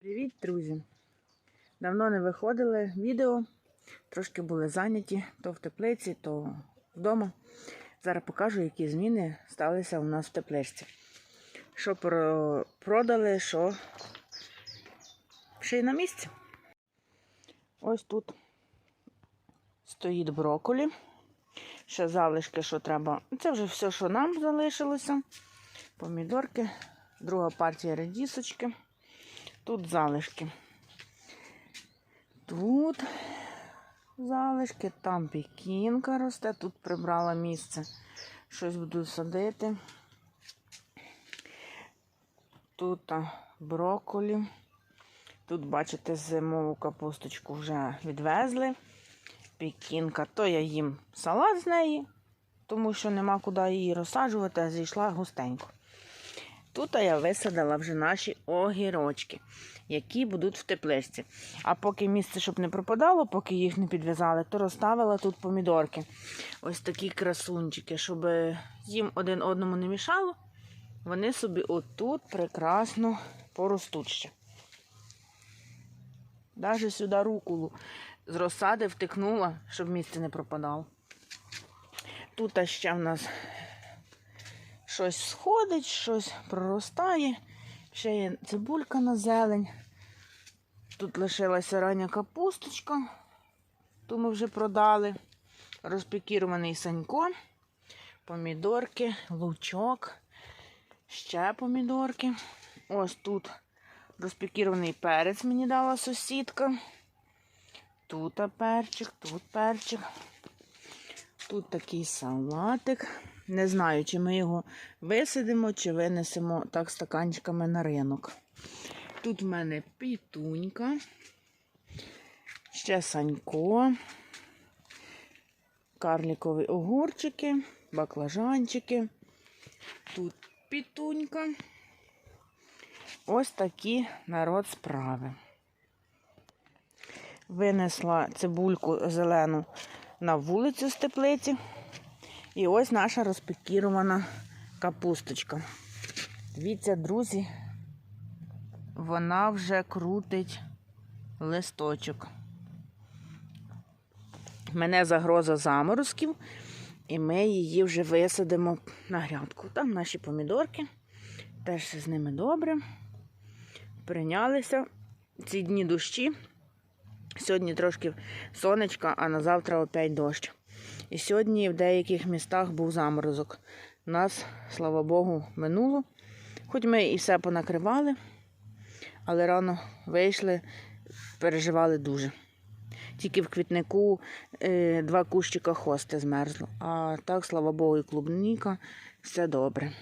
Привіт, друзі! Давно не виходили відео, трошки були зайняті то в теплиці, то вдома. Зараз покажу, які зміни сталися у нас в тепличці. Що про- продали, що ще й на місці. Ось тут стоїть брокколі. Ще залишки, що треба. Це вже все, що нам залишилося. Помідорки, друга партія редісочки. Тут залишки. Тут залишки, там пікінка росте, тут прибрала місце. Щось буду садити. Тут брокколі. Тут, бачите, зимову капусточку вже відвезли. Пікінка, то я їм салат з неї, тому що нема куди її розсаджувати, а зійшла густенько. Тут я висадила вже наші огірочки, які будуть в тепличці. А поки місце, щоб не пропадало, поки їх не підв'язали, то розставила тут помідорки. Ось такі красунчики, щоб їм один одному не мішало. Вони собі отут прекрасно поростуть ще. Навіть сюди рукулу з розсади втикнула, щоб місце не пропадало. Тут ще в нас щось сходить, щось проростає. Ще є цибулька на зелень. Тут лишилася рання капусточка, ту ми вже продали. Розпікірований санько, помідорки, лучок, ще помідорки. Ось тут розпікірований перець мені дала сусідка. Тут перчик, тут перчик. Тут такий салатик. Не знаю, чи ми його висадимо, чи винесемо так стаканчиками на ринок. Тут в мене пітунька, ще санько, карлікові огурчики, баклажанчики. Тут пітунька. Ось такі народ справи. Винесла цибульку зелену на вулицю з теплиці. І ось наша розпікірована капусточка. Дивіться, друзі, вона вже крутить листочок. Мене загроза заморозків, і ми її вже висадимо на грядку. Там наші помідорки, теж з ними добре. Прийнялися ці дні дощі. Сьогодні трошки сонечка, а на завтра опять дощ. І сьогодні в деяких містах був заморозок. Нас, слава Богу, минуло. Хоч ми і все понакривали, але рано вийшли, переживали дуже. Тільки в квітнику е, два кущика хости змерзло. А так, слава Богу, і клубніка, все добре.